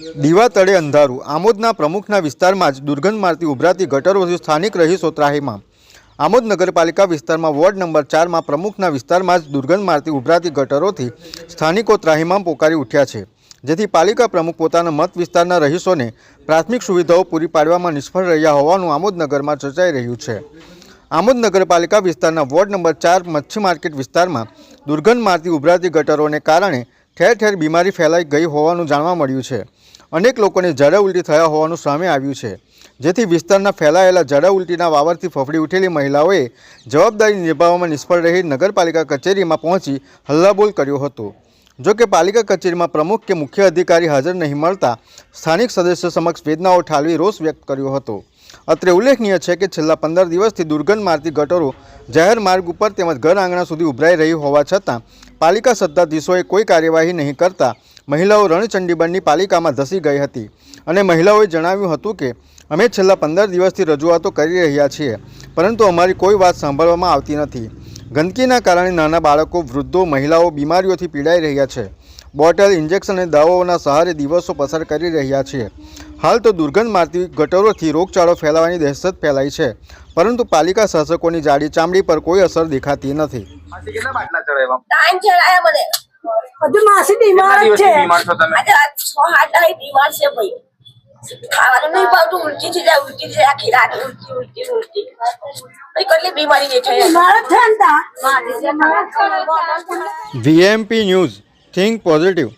દીવા તળે અંધારું. આમોદના પ્રમુખના વિસ્તારમાં જ દુર્ગંધ મારતી ઉભરાતી ગટરોથી સ્થાનિક રહીશો ત્રાહીમાં આમોદ નગરપાલિકા વિસ્તારમાં વોર્ડ નંબર ચારમાં પ્રમુખના વિસ્તારમાં જ દુર્ગંધ મારતી ઉભરાતી ગટરોથી સ્થાનિકો ત્રાહીમામ પોકારી ઉઠ્યા છે. જેથી પાલિકા પ્રમુખ પોતાના મત વિસ્તારના રહીશોને પ્રાથમિક સુવિધાઓ પૂરી પાડવામાં નિષ્ફળ રહ્યા હોવાનું આમોદ નગરમાં ચર્ચાઈ રહ્યું છે. આમોદ નગરપાલિકા વિસ્તારના વોર્ડ નંબર ચાર મચ્છી માર્કેટ વિસ્તારમાં દુર્ગંધ મારતી ઉભરાતી ગટરોને કારણે ઠેર ઠેર બીમારી ફેલાઈ ગઈ હોવાનું જાણવા મળ્યું છે. અનેક લોકોને જડા ઉલટી થયા હોવાનું સામે આવ્યું છે. જેથી વિસ્તારના ફેલાયેલા જડા ઉલટીના વાવરથી ફફડી ઉઠેલી મહિલાઓએ જવાબદારી નિભાવવામાં નિષ્ફળ રહી નગરપાલિકા કચેરીમાં પહોંચી હલ્લાબોલ કર્યો હતો. જો કે પાલિકા કચેરીમાં પ્રમુખ કે મુખ્ય અધિકારી હાજર નહીં મળતા સ્થાનિક સદસ્યો સમક્ષ વેદનાઓ ઠાલવી રોષ વ્યક્ત કર્યો હતો. અત્રે ઉલ્લેખનીય છે કે છેલ્લા પંદર દિવસથી દુર્ગંધ મારતી ગટરો જાહેર માર્ગ ઉપર તેમજ ઘર આંગણા સુધી ઉભરાઈ રહી હોવા છતાં પાલિકા સત્તાધીશોએ કોઈ કાર્યવાહી નહીં કરતા મહિલાઓ રણચંડીબનની પાલિકામાં ધસી ગઈ હતી. અને મહિલાઓએ જણાવ્યું હતું કે, અમે છેલ્લા પંદર દિવસથી રજૂઆતો કરી રહ્યા છીએ, પરંતુ અમારી કોઈ વાત સાંભળવામાં આવતી નથી. ગંદકીના કારણે નાના બાળકો વૃદ્ધો મહિલાઓ બીમારીઓથી પીડાઈ રહ્યા છે. બોટલ ઇન્જેક્શન અને દવાઓના સહારે દિવસો પસાર કરી રહ્યા છીએ હાલ તો દુર્ગંધ મારતી ગટરોથી રોગચાળો ફેલાવાની દહેશત ફેલાઈ છે. પરંતુ પાલિકા શાસકોની જાડી ચામડી પર કોઈ અસર દેખાતી નથી. છે બધું. માસી છે. છો તમે? છ આઠ બીમાર છે ભાઈ. ખાવાનું નહીં ભાવતું ઉલટી થઈ જાય ઉલટી થઈ આખી રાત ઉલટી ઉલટી ઉલટી કેટલી બીમારી. VMP news think positive